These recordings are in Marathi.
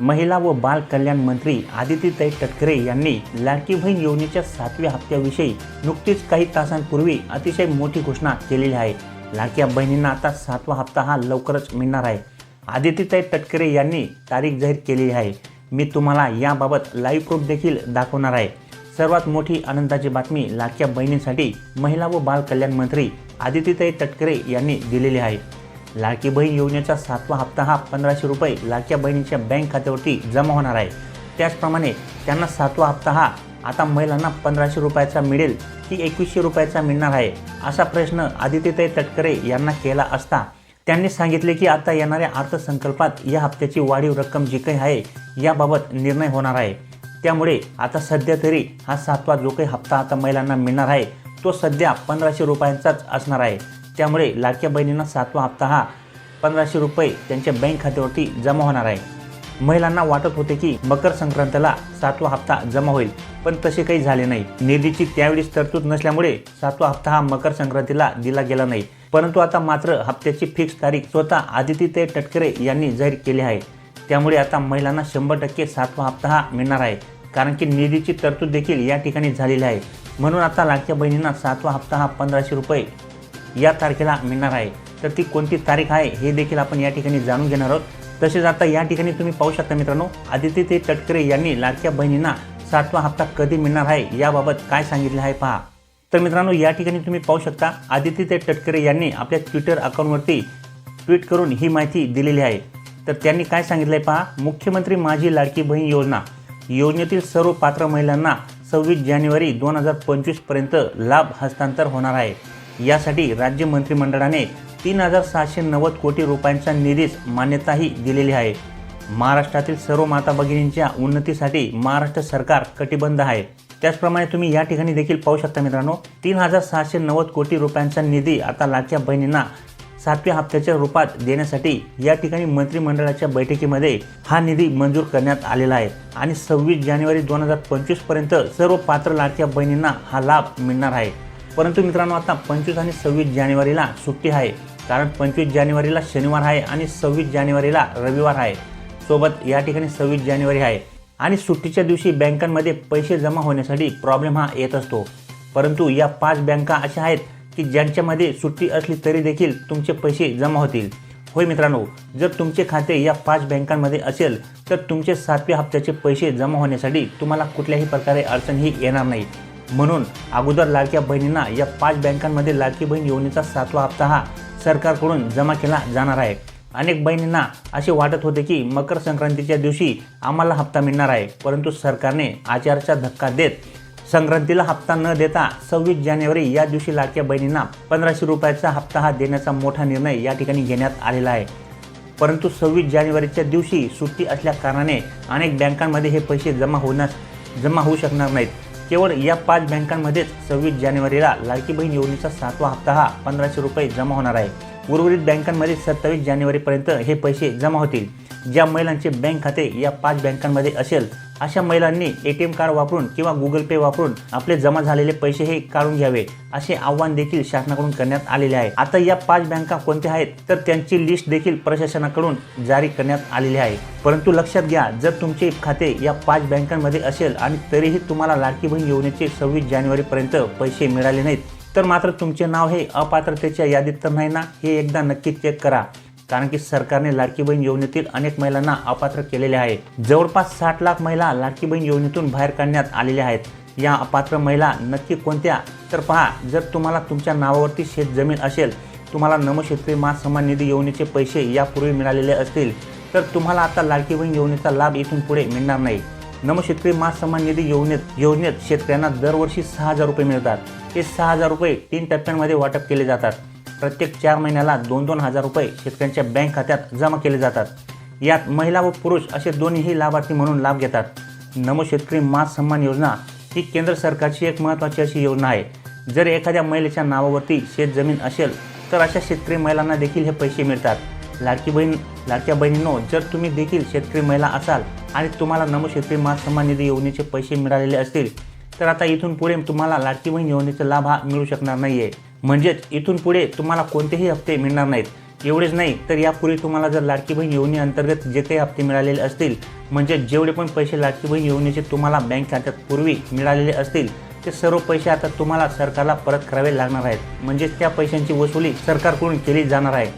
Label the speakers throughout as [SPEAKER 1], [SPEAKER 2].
[SPEAKER 1] महिला व बाल कल्याण मंत्री आदितीताई तटकरे यांनी लाडकी बहीण योजनेच्या सातव्या हप्त्याविषयी नुकतीच काही तासांपूर्वी अतिशय मोठी घोषणा केलेली आहे. लाडक्या बहिणींना आता सातवा हप्ता हा लवकरच मिळणार आहे. आदितीताई तटकरे यांनी तारीख जाहीर केलेली आहे. मी तुम्हाला याबाबत लाईव्ह प्रूफ देखील दाखवणार आहे. सर्वात मोठी आनंदाची बातमी लाडक्या बहिणींसाठी महिला व बाल कल्याण मंत्री आदितीताई तटकरे यांनी दिलेली आहे. लाडकी बहीण योजनेचा सातवा हप्ता हा पंधराशे रुपये लाडक्या बहिणीच्या बँक खात्यावरती जमा होणार आहे. त्याचप्रमाणे त्यांना सातवा हप्ता हा आता महिलांना पंधराशे रुपयाचा मिळेल की एकवीसशे रुपयाचा मिळणार आहे असा प्रश्न आदित्यताई तटकरे यांना केला असता त्यांनी सांगितले की आता येणाऱ्या अर्थसंकल्पात या हप्त्याची वाढीव रक्कम जी काही आहे याबाबत निर्णय होणार आहे. त्यामुळे आता सध्या तरी हा सातवा जो काही हप्ता आता महिलांना मिळणार आहे तो सध्या पंधराशे रुपयांचाच असणार आहे. त्यामुळे लाडक्या बहिणींना सातवा हप्ता हा पंधराशे रुपये त्यांच्या बँक खात्यावरती जमा होणार आहे. महिलांना वाटत होते की मकर संक्रांतीला सातवा हप्ता जमा होईल पण तसे काही झाले नाही. निधीची त्यावेळीच तरतूद नसल्यामुळे सातवा हप्ता हा मकर संक्रांतीला दिला गेला नाही. परंतु आता मात्र हप्त्याची फिक्स तारीख स्वतः आदितीताई टटकरे यांनी जाहीर केली आहे. त्यामुळे आता महिलांना शंभर टक्के सातवा हप्ता हा मिळणार आहे कारण की निधीची तरतूद देखील या ठिकाणी झालेली आहे. म्हणून आता लाडक्या बहिणींना सातवा हप्ता हा पंधराशे रुपये या तारखेला मिळणार आहे. तर ती कोणती तारीख आहे हे देखील आपण या ठिकाणी जाणून घेणार आहोत. तसेच आता या ठिकाणी तुम्ही पाहू शकता मित्रांनो आदित्य ते तटकरे यांनी लाडक्या बहिणींना सातवा हप्ता कधी मिळणार आहे याबाबत काय सांगितले आहे पहा. तर मित्रांनो या ठिकाणी तुम्ही पाहू शकता आदित्य ते तटकरे यांनी आपल्या ट्विटर अकाउंटवरती ट्विट करून ही माहिती दिलेली आहे. तर त्यांनी काय सांगितलं आहे पहा मुख्यमंत्री माझी लाडकी बहीण योजना योजनेतील सर्व पात्र महिलांना सव्वीस जानेवारी दोन हजार पंचवीसपर्यंत लाभ हस्तांतर होणार आहे. यासाठी राज्य मंत्रिमंडळाने तीन हजार सहाशे नव्वद कोटी रुपयांच्या निधीस मान्यताही दिलेली आहे. महाराष्ट्रातील सर्व माता भगिनींच्या उन्नतीसाठी महाराष्ट्र सरकार कटिबद्ध आहे. त्याचप्रमाणे तुम्ही या ठिकाणी देखील पाहू शकता मित्रांनो तीन हजार सहाशे नव्वद कोटी रुपयांचा निधी आता लाडक्या बहिणींना सातव्या हप्त्याच्या रूपात देण्यासाठी या ठिकाणी मंत्रिमंडळाच्या बैठकीमध्ये हा निधी मंजूर करण्यात आलेला आहे आणि सव्वीस जानेवारी दोन हजार पंचवीसपर्यंत सर्व पात्र लाडक्या बहिणींना हा लाभ मिळणार आहे. परंतु मित्रांनो आता पंचवीस आणि सव्वीस जानेवारीला सुट्टी आहे. कारण पंचवीस जानेवारीला शनिवार आहे आणि सव्वीस जानेवारीला रविवार आहे. सोबत या ठिकाणी सव्वीस जानेवारी आहे. आणि सुट्टीच्या दिवशी बँकांमध्ये पैसे जमा होण्यासाठी प्रॉब्लेम हा येत असतो. परंतु या पाच बँका अशा आहेत की ज्यांच्यामध्ये सुट्टी असली तरी देखील तुमचे पैसे जमा होतील. होय मित्रांनो जर तुमचे खाते या पाच बँकांमध्ये असेल तर तुमचे सातव्या हप्त्याचे पैसे जमा होण्यासाठी तुम्हाला कुठल्याही प्रकारे अडचणही येणार नाही. म्हणून अगोदर लाडक्या बहिणींना या पाच बँकांमध्ये लाडकी बहीण योजनेचा सातवा हप्ता हा सरकारकडून जमा केला जाणार आहे. अनेक बहिणींना असे वाटत होते की मकर संक्रांतीच्या दिवशी आम्हाला हप्ता मिळणार आहे परंतु सरकारने आचाराचा धक्का देत संक्रांतीला हप्ता न देता सव्वीस जानेवारी या दिवशी लाडक्या बहिणींना पंधराशे रुपयाचा हप्ता हा देण्याचा मोठा निर्णय या ठिकाणी घेण्यात आलेला आहे. परंतु सव्वीस जानेवारीच्या दिवशी सुट्टी असल्या कारणाने अनेक बँकांमध्ये हे पैसे जमा होण्यास जमा होऊ शकणार नाहीत. केवळ या पाच बँकांमध्येच सव्वीस जानेवारीला लाडकी बहीण योजनेचा सातवा हप्ता हा पंधराशे रुपये जमा होणार आहे. उर्वरित बँकांमध्ये सत्तावीस जानेवारीपर्यंत हे पैसे जमा होतील. ज्या महिलांचे बँक खाते या पाच बँकांमध्ये असेल अशा महिलांनी ए टी एम कार्ड वापरून किंवा गुगल पे वापरून आपले जमा झालेले पैसे हे काढून घ्यावे असे आव्हान देखील शासनाकडून करण्यात आलेले आहे. आता या पाच बँका कोणत्या आहेत तर त्यांची लिस्ट देखील प्रशासनाकडून जारी करण्यात आलेली आहे. परंतु लक्षात घ्या जर तुमचे खाते या पाच बँकांमध्ये असेल आणि तरीही तुम्हाला लाडकी बहीण योजनेचे सव्वीस जानेवारीपर्यंत पैसे मिळाले नाहीत तर मात्र तुमचे नाव हे अपात्रतेच्या यादीत तर नाही ना? हे एकदा नक्की चेक करा. कारण की सरकारने लाडकी बहीण योजनेतील अनेक महिलांना अपात्र केलेले आहे. जवळपास साठ लाख महिला लाडकी बहीण योजनेतून बाहेर काढण्यात आलेल्या आहेत. या अपात्र महिला नक्की कोणत्या? तर पहा जर तुम्हाला तुमच्या नावावरती शेत जमीन असेल तुम्हाला नमशेत्री मा सन्मान निधी योजनेचे पैसे यापूर्वी मिळालेले असतील तर तुम्हाला आता लाडकी बहीण योजनेचा लाभ इथून पुढे मिळणार नाही. नमशेतकरी मा सन्मान निधी योजनेत योजनेत शेतकऱ्यांना दरवर्षी सहा हजार रुपये मिळतात. हे सहा हजार रुपये तीन टप्प्यांमध्ये वाटप केले जातात. प्रत्येक चार महिन्याला दोन दोन हजार रुपये शेतकऱ्यांच्या बँक खात्यात जमा केले जातात. यात महिला व पुरुष असे दोन्हीही लाभार्थी म्हणून लाभ घेतात. नमो शेतकरी मास सन्मान योजना ही केंद्र सरकारची एक महत्त्वाची अशी योजना आहे. जर एखाद्या महिलेच्या नावावरती शेतजमीन असेल तर अशा शेतकरी महिलांना देखील हे पैसे मिळतात. लाडकी बहीण लाडक्या बहिणींनो जर तुम्ही देखील शेतकरी महिला असाल आणि तुम्हाला नमो शेतकरी मास सन्मान निधी योजनेचे पैसे मिळालेले असतील तर आता इथून पुढे तुम्हाला लाडकी बहीण योजनेचा लाभ हा मिळू शकणार नाही आहे म्हणजेच इथून पुढे तुम्हाला कोणतेही हप्ते मिळणार नाहीत. एवढेच नाही तर यापूर्वी तुम्हाला जर लाडकी बहीण योजने अंतर्गत जे काही हप्ते मिळालेले असतील म्हणजे जेवढे पण पैसे लाडकी बहीण योजनेचे तुम्हाला बँक खात्यात पूर्वी मिळालेले असतील ते सर्व पैसे आता तुम्हाला सरकारला परत करावे लागणार आहेत. म्हणजेच त्या पैशांची वसुली सरकारकडून केली जाणार आहे.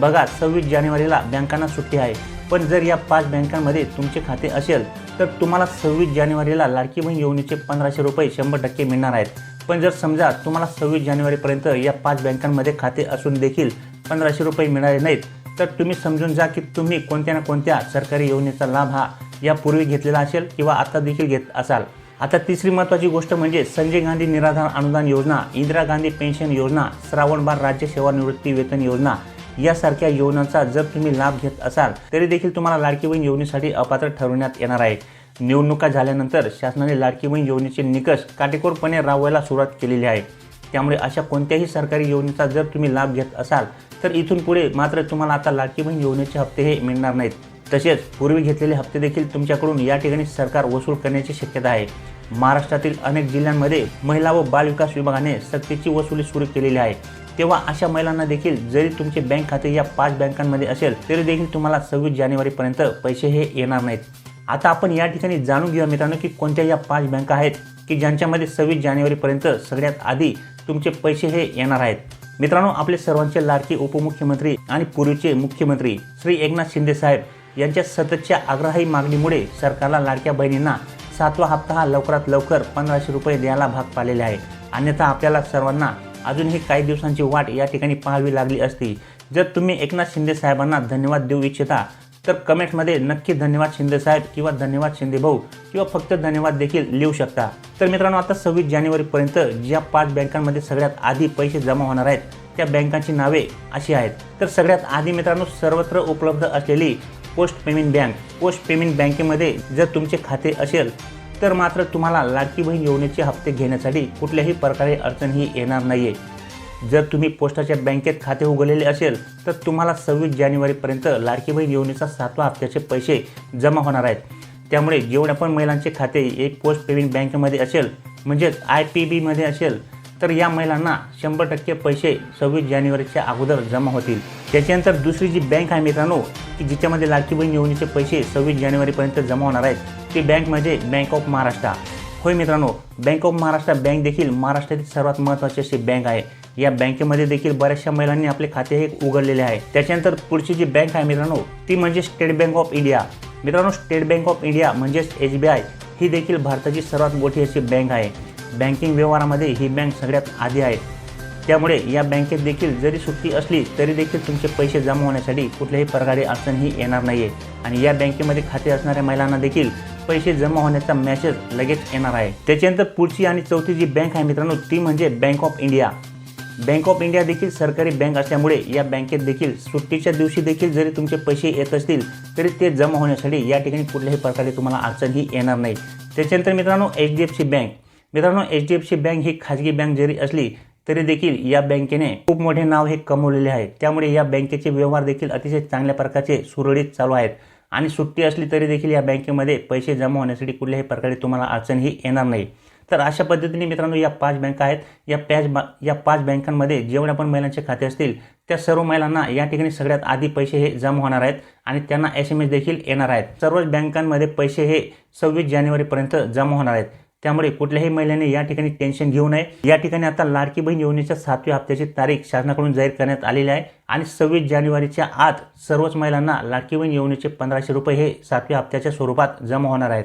[SPEAKER 1] बघा सव्वीस जानेवारीला बँकांना सुट्टी आहे. पण जर या पाच बँकांमध्ये तुमचे खाते असेल तर तुम्हाला सव्वीस जानेवारीला लाडकी बहीण योजनेचे पंधराशे रुपये शंभर टक्के मिळणार आहेत. पण जर समजा तुम्हाला सव्वीस जानेवारीपर्यंत या पाच बँकांमध्ये खाते असून देखील पंधराशे रुपये मिळाले नाहीत तर तुम्ही समजून जा की तुम्ही कोणत्या ना कोणत्या सरकारी योजनेचा लाभ हा यापूर्वी घेतलेला असेल किंवा आता देखील घेत असाल. आता तिसरी महत्त्वाची गोष्ट म्हणजे संजय गांधी निराधार अनुदान योजना इंदिरा गांधी पेन्शन योजना श्रावणबाळ राज्य सेवानिवृत्ती वेतन योजना यासारख्या योजनांचा जर तुम्ही लाभ घेत असाल तरी देखील तुम्हाला लाडकी बहीण योजनेसाठी अपात्र ठरवण्यात येणार आहे. निवडणुका झाल्यानंतर शासनाने लाडकी बहीण योजनेचे निकष काटेकोरपणे राबवायला सुरुवात केलेली आहे. त्यामुळे अशा कोणत्याही सरकारी योजनेचा जर तुम्ही लाभ घेत असाल तर इथून पुढे मात्र तुम्हाला आता लाडकी बहीण योजनेचे हप्ते हे मिळणार नाहीत. तसेच पूर्वी घेतलेले हप्ते देखील तुमच्याकडून या ठिकाणी सरकार वसूल करण्याची शक्यता आहे. महाराष्ट्रातील अनेक जिल्ह्यांमध्ये महिला व बाल विकास विभागाने सक्तीची वसुली सुरू केलेली आहे. तेव्हा अशा महिलांना देखील जरी तुमचे बँक खाते या पाच बँकांमध्ये असेल तरी देखील तुम्हाला सव्वीस जानेवारीपर्यंत पैसे हे येणार नाहीत. आता आपण या ठिकाणी जाणून घेऊया मित्रांनो की कोणत्या या पाच बँका आहेत की ज्यांच्यामध्ये सव्वीस जानेवारीपर्यंत सगळ्यात आधी तुमचे पैसे हे येणार आहेत. मित्रांनो आपले सर्वांचे लाडके उपमुख्यमंत्री आणि पूर्वीचे मुख्यमंत्री श्री एकनाथ शिंदे साहेब यांच्या सततच्या आग्रही मागणीमुळे सरकारला लाडक्या बहिणींना सातवा हप्ता हा लवकरात लवकर पंधराशे रुपये द्यायला भाग पाडलेले आहे. अन्यथा आपल्याला सर्वांना अजूनही काही दिवसांची वाट या ठिकाणी पाहावी लागली असती. जर तुम्ही एकनाथ शिंदे साहेबांना धन्यवाद देऊ इच्छिता तर कमेंट्समध्ये नक्की धन्यवाद शिंदे साहेब किंवा धन्यवाद शिंदे भाऊ किंवा फक्त धन्यवाद देखील लिहू शकता. तर मित्रांनो आता सव्वीस जानेवारीपर्यंत ज्या पाच बँकांमध्ये सगळ्यात आधी पैसे जमा होणार आहेत त्या बँकांची नावे अशी आहेत. तर सगळ्यात आधी मित्रांनो सर्वत्र उपलब्ध असलेली post payment bank. Post payment बँकेमध्ये जर तुमचे खाते असेल तर मात्र तुम्हाला लाडकी बहीण योजनेचे हप्ते घेण्यासाठी कुठल्याही प्रकारे अडचण ही येणार नाही आहे जर तुम्ही पोस्टाच्या बँकेत खाते उघडलेले असेल तर तुम्हाला सव्वीस जानेवारीपर्यंत लाडकी बहीण योजनेचा सातवा हप्त्याचे पैसे जमा होणार आहेत. त्यामुळे जेवढ्या पण महिलांचे खाते एक पोस्ट पेमेंट बँकेमध्ये असेल म्हणजेच आय पी बीमध्ये असेल तर या महिलांना शंभर टक्के पैसे सव्वीस जानेवारीच्या अगोदर जमा होतील. त्याच्यानंतर दुसरी जी बँक आहे मित्रांनो की जिच्यामध्ये लाडकी बहीण योजनेचे पैसे सव्वीस जानेवारीपर्यंत जमा होणार आहेत ती बँक म्हणजे बँक ऑफ महाराष्ट्र. होय मित्रांनो बँक ऑफ महाराष्ट्र बँक देखील महाराष्ट्रातील सर्वात महत्त्वाची अशी बँक आहे. या बँकेमध्ये देखील बऱ्याचशा महिलांनी आपले खाते हे उघडलेले आहे. त्याच्यानंतर पुढची जी बँक आहे मित्रांनो ती म्हणजे स्टेट बँक ऑफ इंडिया. मित्रांनो स्टेट बँक ऑफ इंडिया म्हणजेच एस बी आय ही देखील भारताची सर्वात मोठी अशी बँक आहे. बँकिंग व्यवहारामध्ये ही बँक सगळ्यात आधी आहे. त्यामुळे या बँकेत देखील जरी सुट्टी असली तरी देखील तुमचे पैसे जमा होण्यासाठी कुठल्याही प्रकारे अडचण ही येणार नाही आहे आणि या बँकेमध्ये खाते असणाऱ्या महिलांना देखील पैसे जमा होण्याचा मॅसेज लगेच येणार आहे. त्याच्यानंतर पुढची आणि चौथी जी बँक आहे मित्रांनो ती म्हणजे bank of India. Bank of India देखील सरकारी बँक असल्यामुळे या बँकेत देखील सुट्टीच्या दिवशी देखील जरी तुमचे पैसे येत असतील तरी ते जमा होण्यासाठी या ठिकाणी कुठल्याही प्रकारे तुम्हाला अडचण ही येणार नाही. त्याच्यानंतर मित्रांनो H D F C bank मित्रांनो H D F C bank ही खाजगी बँक जरी असली तरी देखील या बँकेने खूप मोठे नाव हे कमवलेले आहे. त्यामुळे या बँकेचे व्यवहार देखील अतिशय चांगल्या प्रकारचे सुरळीत चालू आहेत. आणि सुट्टी असली तरी देखील या बँकेमध्ये पैसे जमा होण्यासाठी कुठल्याही प्रकारे तुम्हाला अडचण ही येणार नाही. तर अशा पद्धतीने मित्रांनो या पाच बँका आहेत. या पाच बा या पाच बँकांमध्ये जेवढ्या पण महिलांचे खाते असतील त्या सर्व महिलांना या ठिकाणी सगळ्यात आधी पैसे हे जमा होणार आहेत आणि त्यांना एस एम एस देखील येणार आहेत. सर्वच बँकांमध्ये पैसे हे सव्वीस जानेवारीपर्यंत जमा होणार आहेत. त्यामुळे कुठल्याही महिलेने या ठिकाणी टेन्शन घेऊ नये. या ठिकाणी आता लाडकी बहीण योजनेच्या सातव्या हप्त्याची तारीख शासनाकडून जाहीर करण्यात आलेली आहे आणि सव्वीस जानेवारीच्या आत सर्वच महिलांना लाडकी बहीण योजनेचे पंधराशे रुपये हे सातव्या हप्त्याच्या स्वरूपात जमा होणार आहेत.